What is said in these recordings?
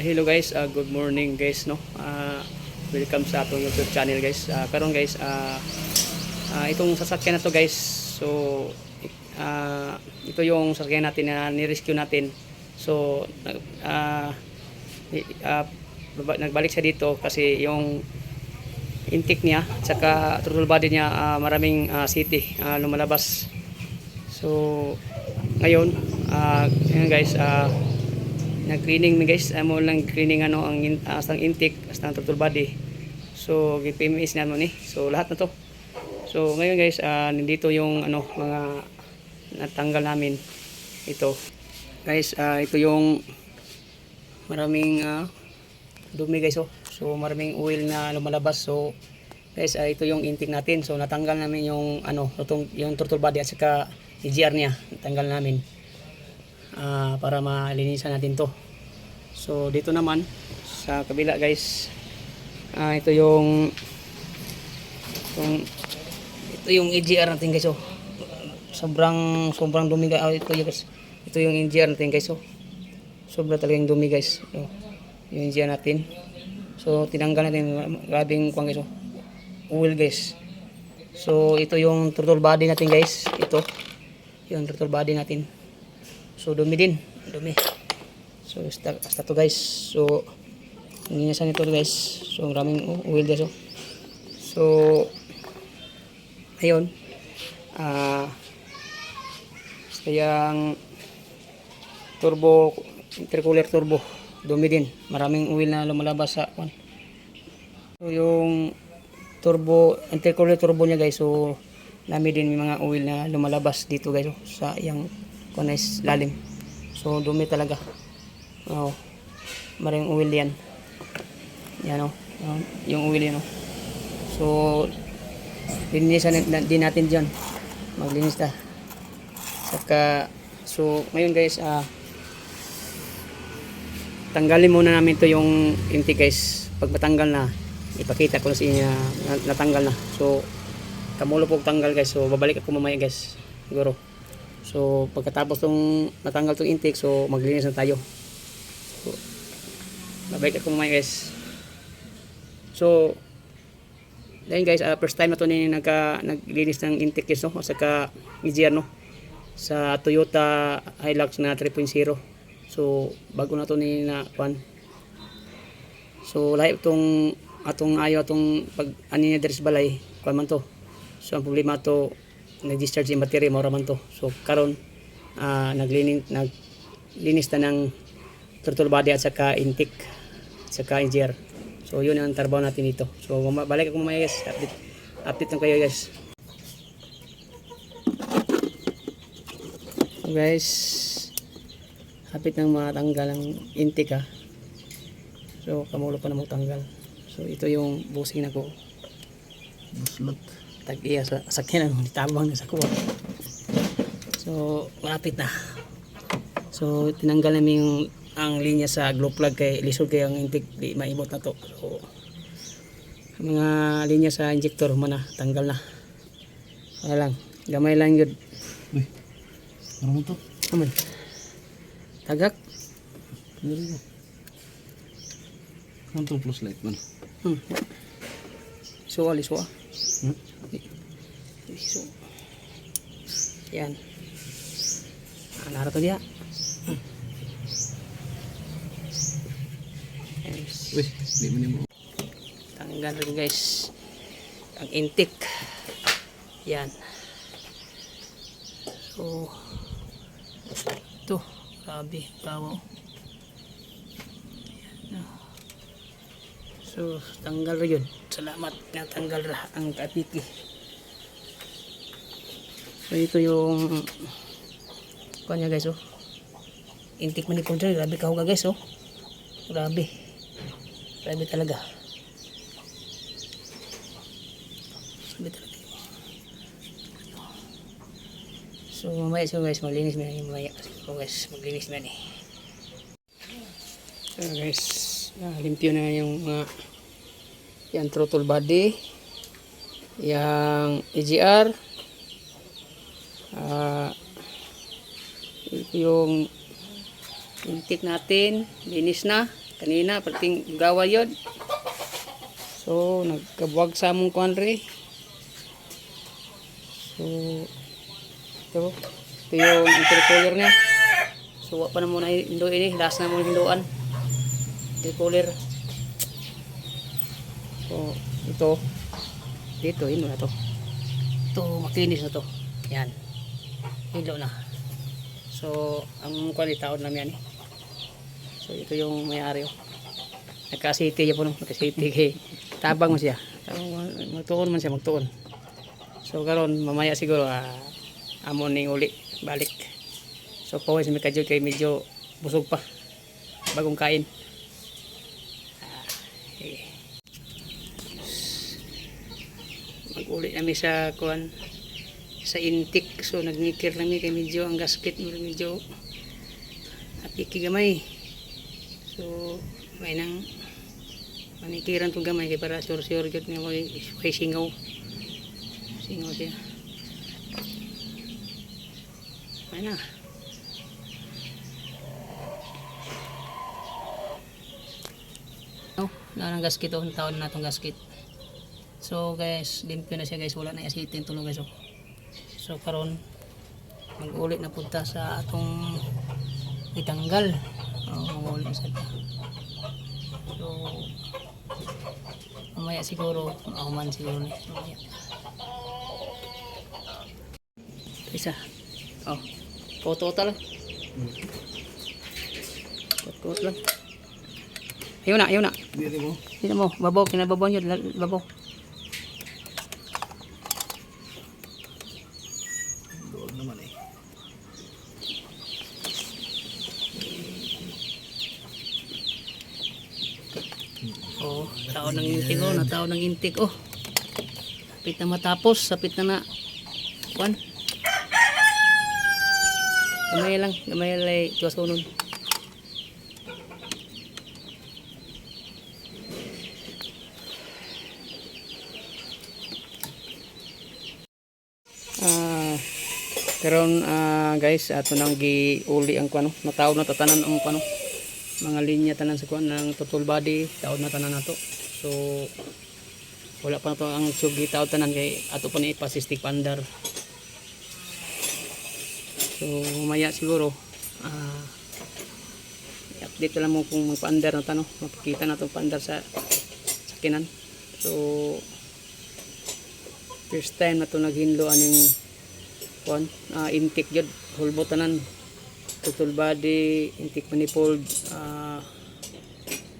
hello guys, uh, good morning guys no. Ah, welcome sa atong YouTube channel guys. Ah, karon guys, ah ah, itong sasakyan na to guys. So ah, ito yung sasakyan natin na ni-rescue natin. So ah, ah, baba- nagbalik siya dito kasi yung intake niya saka throttle body niya ah, maraming ah, city ah, lumalabas. So ngayon, ah yun guys, ah nag-cleaning mi guys amo lang cleaning ano ang in, uh, ang intake as ang throttle body. So GPMS na ni. So lahat na to. So ngayon guys ah, nandito yung ano mga natanggal namin. Ito. Guys ah, ito yung maraming ah, dumi guys oh. So maraming oil na lumalabas. So guys ah, ito yung intake natin. So natanggal namin yung ano itong, yung throttle body at saka EGR niya. Natanggal namin ah, para malinisan natin to. So dito naman sa kabila guys. Ah, ito yung itong, ito yung EGR natin guys oh. sobrang sobrang dumi guys. Ah, ito guys. Ito yung EGR natin guys oh. sobra talagang dumi guys. Oh, yung EGR natin. So tinanggal natin. Grabing kuwang guys oh. oil guys. So ito yung throttle body natin guys. Ito. Yung throttle body natin So dumi din, dumi. So basta, basta to guys. So ninisan ito guys. So maraming oh, oil guys oh. So ayun. Ah sayang turbo intercooler turbo dumi din maraming oil na lumalabas sa kwan so yung turbo intercooler turbo niya guys so dami din may mga oil na lumalabas dito guys oh, sa yung kunis lalim. So dumi talaga. Oh maraming oil yan. Yan oh. Yan, yung oil yan oh. So linisan na- din natin dyan. Maglinis ta saka so ngayon guys ah tanggalin muna namin to yung intake guys. Pag matanggal na ipakita ko na sa inyo na na- natanggal na. So kamulo po tanggal guys. So babalik ako mamaya guys. Siguro so pagkatapos tong natanggal tong intake so maglinis na tayo. So, babalik ako mamaya guys. So dahil guys ah, first time na to ni nagka naglinis ng intake guys no? At saka EGR no? Sa Toyota Hilux na 3.0 so bago na to ni na kwan. So lahi itong atong ayo atong pag ani sa balay kwan man to. So ang problema to nag-discharge yung battery mora man to so karon ah naglinis naglinis na ng throttle body at saka intake saka EGR so yun ang trabaho natin dito so balik ako mamaya guys update update lang kayo guys guys, hapit nang matanggal ang intake ha. So kamulo pa na tanggal. So ito yung busing na ko. Buslot. Tag-iya sa sakyan ang nitabang na sa kuwa. So malapit na. So tinanggal namin yung ang linya sa glow plug kay lisod kay ang intake di maibot na to. So mga linya sa injector mana tanggal na. Wala lang. Gamay lang yun. Ano mo to? Aman. Tagak. Na. Control plus light man. Hmm. Isuwa, lisuwa. Hmm? Isu. Yan. Ah, narato dia. Hmm. Yes. Uy, di mo mo. Tanggal rin guys. Ang intake. Yan. So, ito. Grabe. Tawo. So, tanggal yun. Salamat na tanggal ra ang kapiki. So, ito yung kanya guys oh. Intake manifold dyan. Grabe kahuga guys oh. Grabe. Grabe talaga. Grabe talaga. So mamaya siguro guys, maglinis na yung mamaya. Siguro guys, maglinis na ni. So guys, ah, limpyo na yung mga yan throttle body. Yang EGR. Ah, ito yung intake natin. Linis na. kanina pating gawa yun so nagkabuwag sa among kuanre so ito ito yung intercooler niya so wa pa na muna hindo ini last na muna hinduan intercooler so ito dito hino na to ito makinis na to yan hilo na so ang kuan taon namin yan eh So ito yung may-ari oh. Nagka-city niya po no, nagka-city kay tabang mo siya. Magtuon man siya, magtuon. So karon mamaya siguro ah, amon ning uli balik. So pawis mi kadyo kay medyo busog pa. Bagong kain. Ah, sige. Mag-uli kami sa kuan sa intik so nagnikir kami kay medyo ang gasket mo medyo apiki gamay So, may nang manikiran itong gamay kay para sure-sure jud nga may, may singaw. Singaw siya. May na. Oh, narang gasket oh, taon na itong gasket. So guys, limpyo na siya guys, wala na asitin tulog guys. Oh. So karon mag-ulit na punta sa atong itanggal. Oh, mag-ulit na sa So, mamaya siguro, ako man siguro. Mamaya. Isa. Oh, photo lang. Photo lang. Ayun na, ayun na. Dito mo. Sino mo? Babaw, kinababaw nyo. Babaw. Doon naman eh. Oh, tao ng intik oh, natao ng intik oh. Sapit na matapos, sapit na na. Kwan. Gamay lang, gamay lang tuwas ko nun. Ah, karon ah, guys, ato nang giuli ang kuano, nataw na tatanan ang kuano mga linya tanan sa kuan ng total body taod na tanan nato so wala pa na to ang sugi taod tanan kay ato pa ni pasistik pandar. So mamaya siguro ah update lang mo kung magpaandar na tano makikita na itong paandar sa sakinan. So first time na to naghinlo aning kuan ah, intake jud hulbo tanan. Total body, intake manifold, ah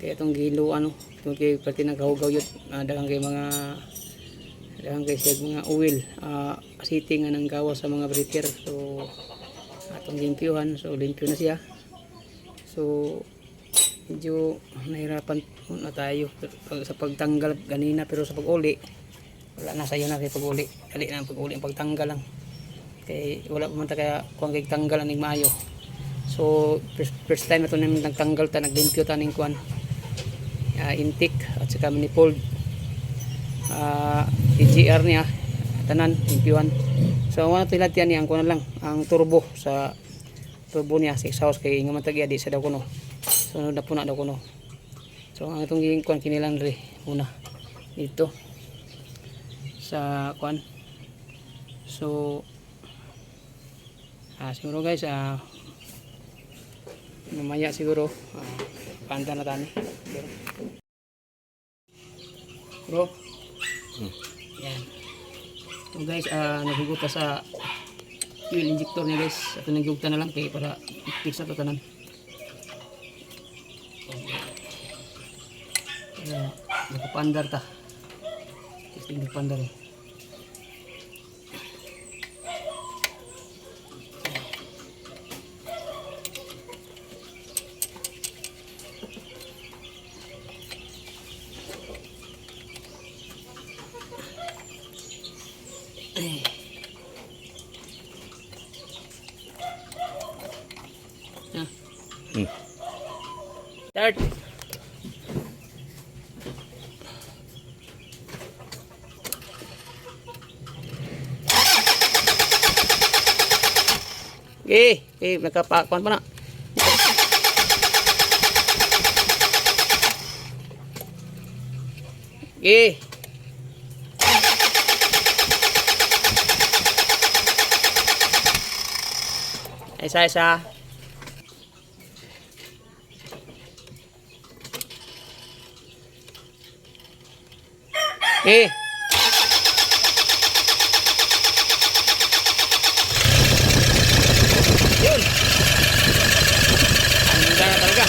kaya itong gilo ano, itong kay pati naghahugaw yun, ah, dagang kay mga dagang kay siya mga oil, ah asiting nga nang gawa sa mga breaker, so atong limpyuhan, so limpyo na siya. So medyo nahirapan na tayo sa pagtanggal ganina pero sa pag-uli wala na sayo na kay pag-uli dali na ang pag-uli ang pagtanggal lang kay wala pa man ta kaya kung kay tanggal aning maayo So, first, first time na ito namin nagtanggal ta, naglimpyo ta ng kuan. Uh, intake at saka manifold. Uh, EGR niya, tanan, limpyuhan. So, wala ito ilatian niya, ang kuan lang, ang turbo sa turbo niya, sa exhaust, kay nga matagya di sa daw kuno. So, na daw kuno. So, ang itong giging kuan kinilang re, una, dito. Sa kuan. So, ah, siguro guys, ah, mamaya siguro uh, panda na tani bro. Hmm. yan. So guys uh, naguguta sa fuel injector niya guys. At nagugta na lang kay para fix na to tanan. Kaya nakapandar ta. Testing nagpandar eh Start. Okay, okay, nakapakuan pa na. Okay. Isa-isa. Okay. Yun. Ang ganda na talaga.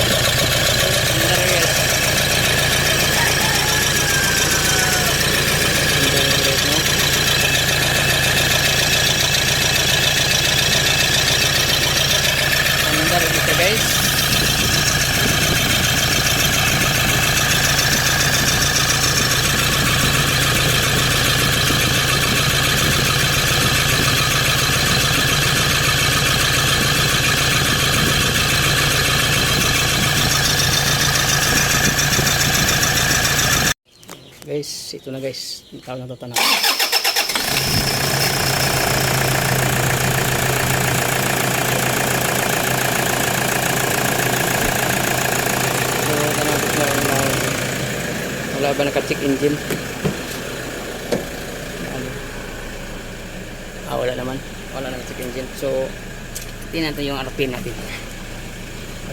Ang ganda rin, guys. Ang ganda rin, guys, no? Ang ganda rin dito, guys. Guys, ito na guys. Tawag na na wala, ba naka-check engine? Ano? Ah, wala naman. Wala naka-check engine. So, tingnan natin yung RP natin.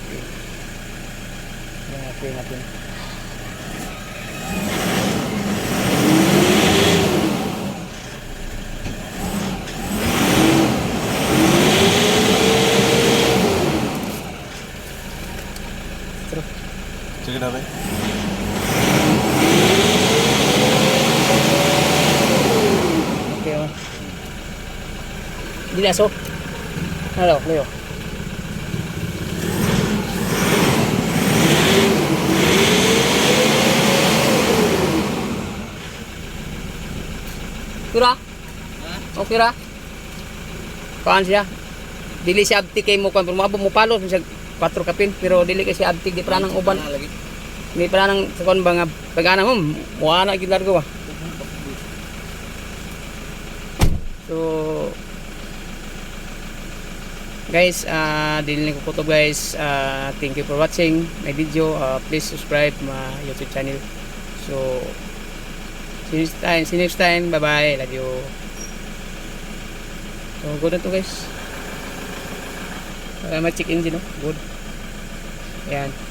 RP. Yung RP natin. Sige na, bay. Okay, oh. Di laso. Halo, Leo. Kira? Okay ra? Paan siya? Dili siya abti kay mo kan pero mabot mo palo siya 4 kapin pero dili kay siya abti di para nang uban. Di para nang sa kon ba nga pagana mo muana gid largo ba. So guys, uh, dili ko kutob guys. Uh, thank you for watching my video. Uh, please subscribe my YouTube channel. So see you next time. See you next time. Bye bye. Love you. So good na to guys. Uh, ma-check engine no? Good. Ayan.